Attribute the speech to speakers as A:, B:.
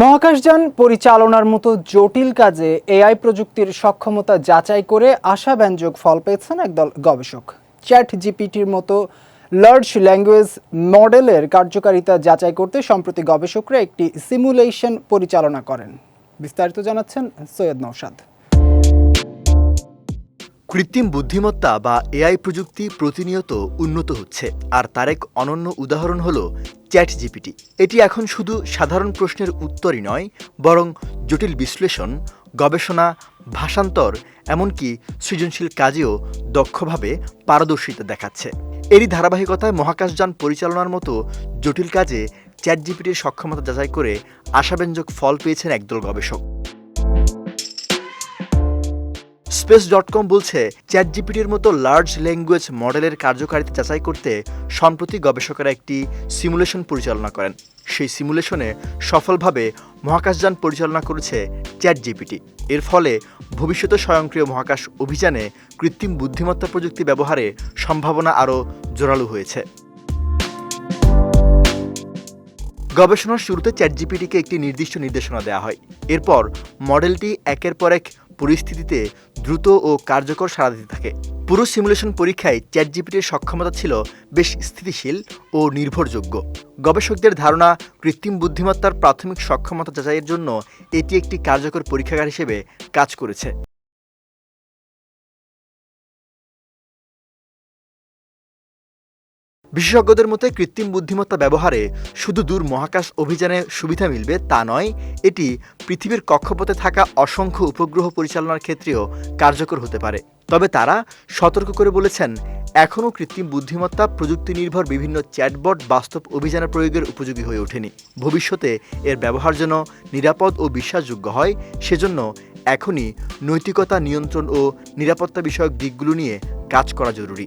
A: মহাকাশযান পরিচালনার মতো জটিল কাজে এআই প্রযুক্তির সক্ষমতা যাচাই করে আশাব্যঞ্জক ফল পেয়েছেন একদল গবেষক। চ্যাট জিপিটির মতো লার্জ ল্যাঙ্গুয়েজ মডেলের কার্যকারিতা যাচাই করতে সম্প্রতি গবেষকরা একটি সিমুলেশন পরিচালনা করেন। বিস্তারিত জানাচ্ছেন সৈয়দ নৌসাদ
B: কৃত্রিম বুদ্ধিমত্তা বা এআই প্রযুক্তি প্রতিনিয়ত উন্নত হচ্ছে। আর তার এক অনন্য উদাহরণ হল চ্যাট জিপিটি এটি এখন শুধু সাধারণ প্রশ্নের উত্তরই নয়, বরং জটিল বিশ্লেষণ, গবেষণা, ভাষান্তর, এমনকি সৃজনশীল কাজেও দক্ষভাবে পারদর্শিতা দেখাচ্ছে। এরই ধারাবাহিকতায় মহাকাশযান পরিচালনার মতো জটিল কাজে চ্যাট জিপিটির সক্ষমতা যাচাই করে আশাব্যঞ্জক ফল পেয়েছেন একদল গবেষক। স্পেস ডট কম বলছে চ্যাট জিপিটির মতো লার্জ ল্যাঙ্গুয়েজ মডেলের কার্যকারিতা যাচাই করতে সম্প্রতি গবেষকেরা একটি সিমুলেশন পরিচালনা করেন। সেই সিমুলেশনে সফলভাবে মহাকাশযান পরিচালনা করেছে চ্যাট জিপিটি এর ফলে ভবিষ্যতে স্বয়ংক্রিয় মহাকাশ অভিযানে কৃত্রিম বুদ্ধিমত্তা প্রযুক্তি ব্যবহারে সম্ভাবনা আরও জোরালো হয়েছে। গবেষণার শুরুতে চ্যাট জিপিটিকে একটি নির্দিষ্ট নির্দেশনা দেওয়া হয়। এরপর মডেলটি একের পর এক পরিস্থিতিতে দ্রুত ও কার্যকর সাড়া দিতে থাকে। পুরো সিমুলেশন পরীক্ষায় চ্যাট চ্যাটজিপিটির সক্ষমতা ছিল বেশ স্থিতিশীল ও নির্ভরযোগ্য। গবেষকদের ধারণা, কৃত্রিম বুদ্ধিমত্তার প্রাথমিক সক্ষমতা যাচাইয়ের জন্য এটি একটি কার্যকর পরীক্ষাগার হিসেবে কাজ করেছে। বিশেষজ্ঞদের মতে কৃত্রিম বুদ্ধিমত্তা ব্যবহারে শুধু দূর মহাকাশ অভিযানে সুবিধা মিলবে তা নয়, এটি পৃথিবীর কক্ষপথে থাকা অসংখ্য উপগ্রহ পরিচালনার ক্ষেত্রেও কার্যকর হতে পারে। তবে তারা সতর্ক করে বলেছেন, এখনও কৃত্রিম বুদ্ধিমত্তা প্রযুক্তি নির্ভর বিভিন্ন চ্যাটবট বাস্তব অভিযানে প্রয়োগের উপযোগী হয়ে ওঠেনি। ভবিষ্যতে এর ব্যবহার যেন নিরাপদ ও বিশ্বাসযোগ্য হয়, সেজন্য এখনই নৈতিকতা নিয়ন্ত্রণ ও নিরাপত্তা বিষয়ক দিকগুলো নিয়ে কাজ করা জরুরি।